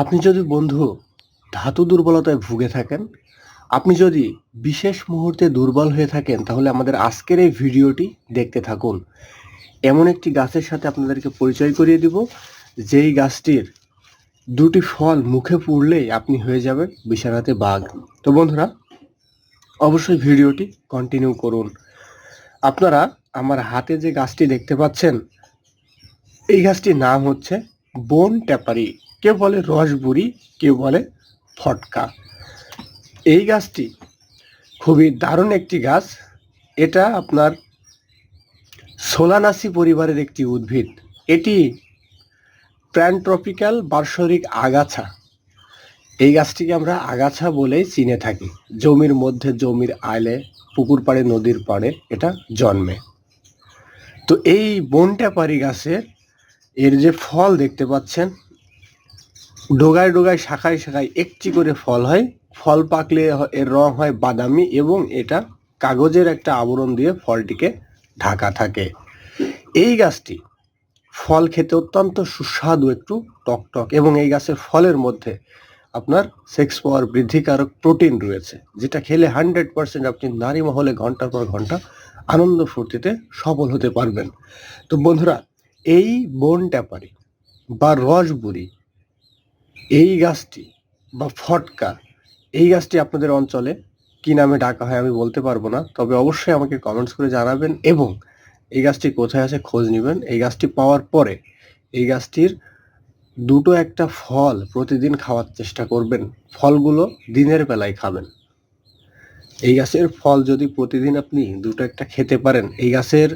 আপনি যদি বন্ধু ধাতু দুর্বলতায় ভুগে থাকেন, আপনি যদি বিশেষ মুহূর্তে দুর্বল হয়ে থাকেন তাহলে আমাদের আজকের এই ভিডিওটি দেখতে থাকুন। এমন একটি গাছের সাথে আপনাদেরকে পরিচয় করিয়ে দিব যেই গাছটির দুটি ফল মুখে পুড়লেই আপনি হয়ে যাবেন বিছানাতে বাঘ। তো বন্ধুরা অবশ্যই ভিডিওটি কন্টিনিউ করুন। আপনারা আমার হাতে যে গাছটি দেখতে পাচ্ছেন এই গাছটির নাম হচ্ছে বন ট্যাপারি কেউ বলে রসবুরি কেউ বলে ফটকা। এই গাছটি খুবই দারুণ একটি গাছ। এটা আপনার সোলানাসি পরিবারের একটি উদ্ভিদ। এটি প্যানট্রপিক্যাল বার্ষরিক আগাছা। এই গাছটিকে আমরা আগাছা বলেই চিনে থাকি। জমির মধ্যে জমির আইলে পুকুর পাড়ে, নদীর পাড়ে এটা জন্মে। তো এই বনটা পারি গাছের এর যে ফল দেখতে পাচ্ছেন ডোগায় ডোগায়, শাখায় শাখায় একটি করে ফল হয়। ফল পাকলে এর রং হয় বাদামি এবং এটা কাগজের একটা আবরণ দিয়ে ফলটিকে ঢাকা থাকে। এই গাছটি ফল খেতে অত্যন্ত সুস্বাদু, একটু টকটক এবং এই গাছের ফলের মধ্যে আপনার সেক্স পাওয়ার বৃদ্ধিকারক প্রোটিন রয়েছে, যেটা খেলে হান্ড্রেড পার্সেন্ট আপনি নারী মহলে ঘণ্টার পর ঘণ্টা আনন্দ ফুর্তিতে সফল হতে পারবেন। তো বন্ধুরা, এই বন ট্যাপারি বা রসবুরি এই গাছটি বা ফটকা, এই গাছটি আপনাদের অঞ্চলে কি নামে ডাকা হয় আমি বলতে পারব না, তবে অবশ্যই আমাকে কমেন্টস করে জানাবেন এবং এই গাছটি কোথায় আছে খোঁজ নেবেন। এই গাছটি পাওয়ার পরে এই গাছটির দুটো একটা ফল প্রতিদিন খাওয়ার চেষ্টা করবেন। ফলগুলো দিনের বেলায় খাবেন। এই গাছের ফল যদি প্রতিদিন আপনি দুটো একটা খেতে পারেন, এই গাছের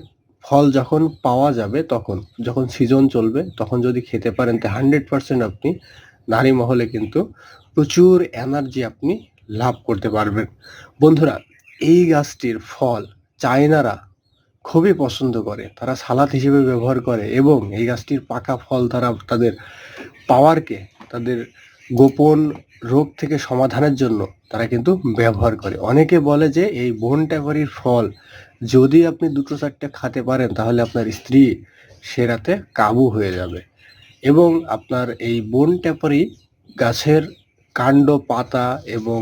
ফল যখন পাওয়া যাবে তখন, যখন সিজন চলবে, তখন যদি খেতে পারেন, তো হান্ড্রেড পার্সেন্ট আপনি নারী মহলে কিন্তু প্রচুর এনার্জি আপনি লাভ করতে পারবেন। বন্ধুরা, এই গাছটির ফল চায়নারা খুবই পছন্দ করে। তারা সালাদ হিসেবে ব্যবহার করে এবং এই গাছটির পাকা ফল তারা তাদের পাওয়ারকে, তাদের গোপন রোগ থেকে সমাধানের জন্য তারা কিন্তু ব্যবহার করে। অনেকে বলে যে এই বন ট্যাপারির ফল যদি আপনি দুটো চারটে খেতে পারেন, তাহলে আপনার স্ত্রী সে রাতে কাবু হয়ে যাবে। এবং আপনার এই বন ট্যাপারি গাছের কাণ্ড, পাতা এবং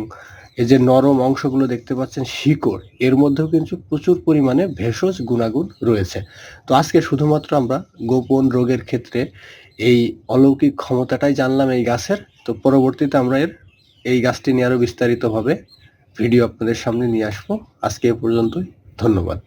এই যে নরম অংশগুলো দেখতে পাচ্ছেন শিকড়, এর মধ্যেও কিন্তু প্রচুর পরিমাণে ভেষজ গুণাগুণ রয়েছে। তো আজকে শুধুমাত্র আমরা গোপন রোগের ক্ষেত্রে এই অলৌকিক ক্ষমতাটাই জানলাম এই গাছের। তো পরবর্তীতে আমরা এর এই গাছটি নিয়ে আরও বিস্তারিতভাবে ভিডিও আপনাদের সামনে নিয়ে আসব। আজকে এ পর্যন্তই, ধন্যবাদ।